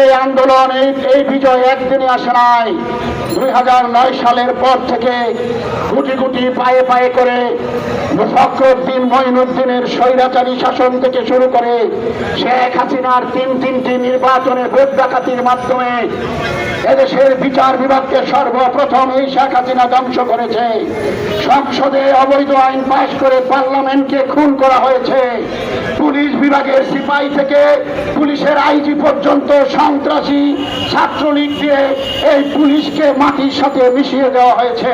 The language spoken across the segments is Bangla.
এই আন্দোলন এই এই বিজয় একদিনে আসে নাই। দুই হাজার নয় সালের পর থেকে গুটি গুটি পায়ে পায়ে করে ফখরুদ্দিন, মঈনুদ্দিনের স্বৈরাচারী শাসন থেকে শুরু করে শেখ হাসিনার তিন তিনটি নির্বাচনে ভোট ডাকাতির মাধ্যমে এদেশের বিচার বিভাগকে সর্বপ্রথম এই শেখ হাসিনা ধ্বংস করেছে। সংসদে অবৈধ আইন পাশ করে পার্লামেন্টকে খুন করা হয়েছে। পুলিশ বিভাগের সিপাহী থেকে পুলিশের আইজি পর্যন্ত সন্ত্রাসী ছাত্রলীগ দিয়ে এই পুলিশকে মাটির সাথে মিশিয়ে দেওয়া হয়েছে।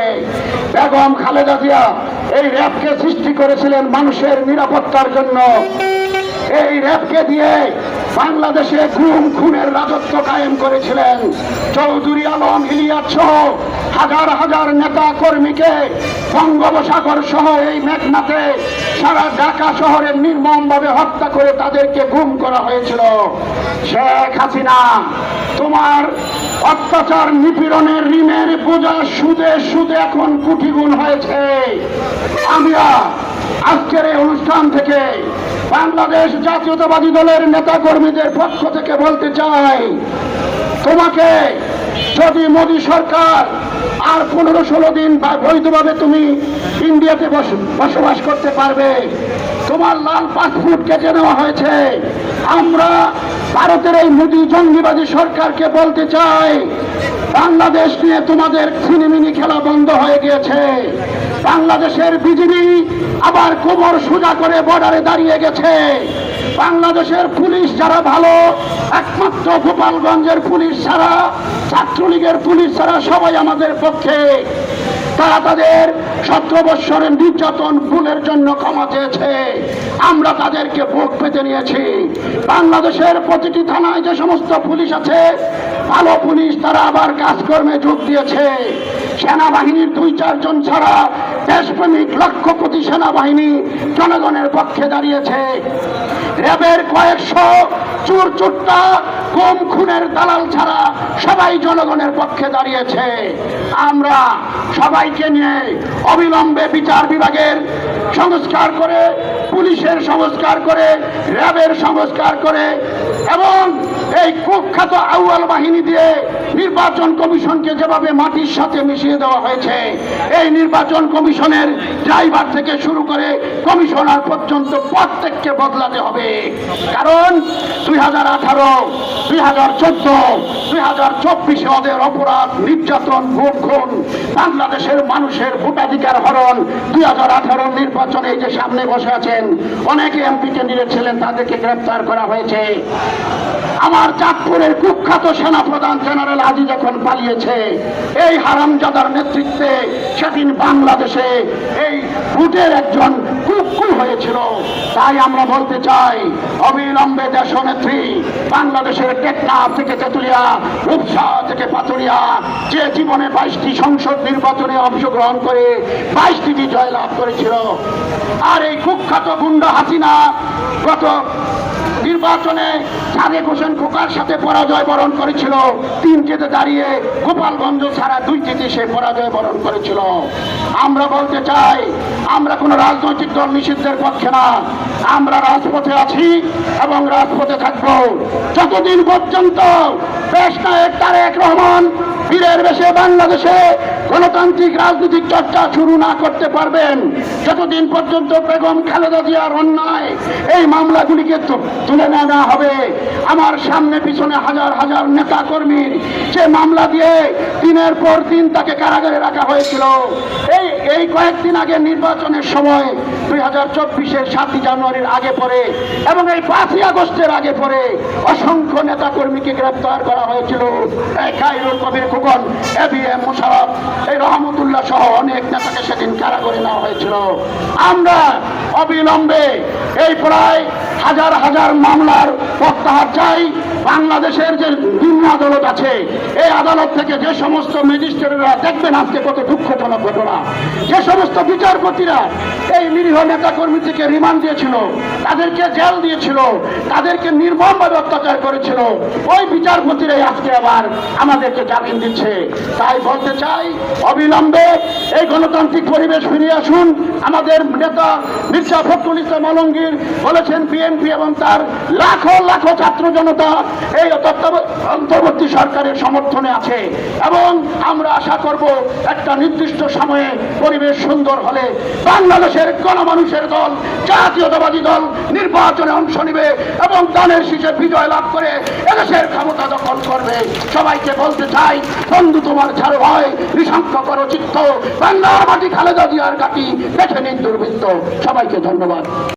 বেগম খালেদা জিয়া এই র্যাবকে সৃষ্টি করেছিলেন মানুষের নিরাপত্তার জন্য। এই র্যাবকে দিয়ে বাংলাদেশে খুন খুনের রাজত্ব কায়েম করেছিলেন চৌধুরী আলম, ইলিয়াস সহ হাজার হাজার নেতা কর্মীকে বঙ্গোপসাগর সহ এই মেঘনাতে সারা ঢাকা শহরে নির্মমভাবে হত্যা করে তাদেরকে গুম করা হয়েছিল। শেখ হাসিনা, তোমার অত্যাচার নিপীড়নের ঋণের বোঝা সুদে সুদে এখন কুটি গুণ হয়েছে। আমরা আজকের এই অনুষ্ঠান থেকে বাংলাদেশ জাতীয়তাবাদী দলের নেতা কর্মীদের পক্ষ থেকে বলতে চাই, তোমাকে যদি মোদী সরকার আর পনেরো ষোলো দিন বৈধভাবে তুমি ইন্ডিয়াতে বস- বসবাস করতে পারবে, তোমার লাল পাসপোর্ট কেটে নেওয়া হয়েছে। আমরা ভারতের এই মোদী জঙ্গিবাদী সরকারকে বলতে চাই, বাংলাদেশ নিয়ে তোমাদের ছিনিমিনি খেলা বন্ধ হয়ে গিয়েছে। বাংলাদেশের বিজিবি আবার কোমর সোজা করে বর্ডারে দাঁড়িয়ে গেছে। বাংলাদেশের পুলিশ যারা ভালো, একমাত্র গোপালগঞ্জের পুলিশ ছাড়া ছাত্রলীগের পুলিশ ছাড়া সবাই আমাদের পক্ষে। তারা তাদের সতেরো বৎসরের নির্যাতন ভুলের জন্য ক্ষমা চেয়েছে। আমরা তাদেরকে ভোগ পেতে নিয়েছি। বাংলাদেশের প্রতিটি থানায় যে সমস্ত পুলিশ আছে, ভালো পুলিশ তারা আবার কাজকর্মে যোগ দিয়েছে। সেনাবাহিনীর দুই চারজন ছাড়া দেশপ্রেমিক লক্ষপতি সেনাবাহিনী জনগণের পক্ষে দাঁড়িয়েছে। র্যাবের কয়েকশো চুর চুট্টা কম খুনের দালাল ছাড়া সবাই জনগণের পক্ষে দাঁড়িয়েছে। আমরা সবাইকে নিয়ে অবিলম্বে বিচার বিভাগের সংস্কার করে, পুলিশের সংস্কার করে, র্যাবের সংস্কার করে এবং এই কুখ্যাত আউয়াল বাহিনী দিয়ে নির্বাচন কমিশনকে যেভাবে মাটির সাথে মিশিয়ে দেওয়া হয়েছে, এই নির্বাচন কমিশনের ড্রাইভার থেকে শুরু করে কমিশনার পর্যন্ত প্রত্যেককে বদলাতে হবে। কারণ দুই হাজার আঠারো, দুই হাজার চোদ্দ, দুই হাজার চব্বিশে ওদের অপরাধ, নির্যাতন ভোট খুন, বাংলাদেশের মানুষের ভোটাধিকার হরণ, দুই হাজার আঠারো নির্বাচনে এই যে সামনে বসে আছেন, অনেকে এমপি ক্যান্ডিডেট ছিলেন তাদেরকে গ্রেপ্তার করা হয়েছে। আমার চাঁদপুরের কুখ্যাত সেনা প্রধান জেনারেল আজি যখন পালিয়েছে, এই হারামজাদার নেতৃত্বে সেদিন বাংলাদেশে এই ভোটের একজন কুকুর হয়েছিল। তাই আমরা বলতে চাই, অবিলম্বে দেশ নেত্রী বাংলাদেশের টেকনাফ থেকে তেতুলিয়া, রূপসা থেকে পাতুরিয়া যে জীবনে বাইশটি সংসদ নির্বাচনে অংশগ্রহণ করে বাইশটি জয়লাভ করেছিল। আর এই কুখ্যাত গুন্ডা হাসিনা গত নির্বাচনে সাদেক হোসেন খোকার সাথে পরাজয় বরণ করেছিল। তিনটিতে দাঁড়িয়ে গোপালগঞ্জ ছাড়া দুইটিতে সে পরাজয় বরণ করেছিল। আমরা বলতে চাই, আমরা কোনো রাজনৈতিক দল নিষিদ্ধের পক্ষে না। আমরা রাজপথে আছি এবং রাজপথে থাকব। যতদিন পর্যন্ত দেশ নায়ক তারেক রহমান, বীরের বেশে বাংলাদেশে গণতান্ত্রিক রাজনৈতিক চর্চা শুরু না করতে পারবেন। যতদিন পর্যন্ত বেগম খালেদা জিয়ার অন্যায় এই মামলাগুলিকে তুলে নেওয়া হবে, আমার সামনে পিছনে হাজার হাজার নেতা কর্মীর যে মামলা দিয়ে দিনের পর দিন তাকে কারাগারে রাখা হয়েছিল। এই এই কয়েকদিন আগে নির্বাচনের সময় দুই হাজার চব্বিশের সাতই জানুয়ারির আগে পরে এবং এই পাঁচই আগস্টের আগে পরে অসংখ্য নেতা কর্মীকে গ্রেপ্তার করা হয়েছিল। Khairul Kabir Khokon, A B M Mosharraf এই রহমতুল্লাহ সহ অনেক নেতাকে সেদিন কারাগারে নেওয়া হয়েছিল। আমরা অবিলম্বে এই প্রায় হাজার হাজার মামলার প্রত্যাহার চাই। বাংলাদেশের যে নিম্ন আদালত আছে, এই আদালত থেকে যে সমস্ত ম্যাজিস্ট্রেটরা দেখবেন আজকে কত দুঃখজনক ঘটনা। যে সমস্ত বিচারপতিরা এই নিরীহ নেতা কর্মী থেকে রিমান্ড দিয়েছিল, তাদেরকে জেল দিয়েছিল, তাদেরকে নির্মমভাবে অত্যাচার করেছিল, ওই বিচারপতিরাই আজকে আবার আমাদেরকে জামিন দিচ্ছে। তাই বলতে চাই, অবিলম্বে এই গণতান্ত্রিক পরিবেশ ফিরে আসুন। আমাদের নেতা মির্জা ফখরুল ইসলাম আলমগীর বলেছেন বিএনপি বিএনপি এবং তার লাখো লাখো ছাত্র জনতা এই অন্তর্বর্তী সরকারের সমর্থনে আছে। এবং আমরা আশা করব একটা নির্দিষ্ট সময়ে পরিবেশ সুন্দর হলে বাংলাদেশের গণমানুষের দল, জাতীয়তাবাদী দল নির্বাচনে অংশ নেবে এবং দানের শীষে বিজয় লাভ করে এদেশের ক্ষমতা দখল করবে। সবাইকে বলতে চাই, বন্ধু তোমার ছাড় হয় নিঃসংখ্য করো চিত্ত। বাংলার মাটি খালেদা জিয়ার কাটি দেখে নিন দুর্বৃত্ত। সবাইকে ধন্যবাদ।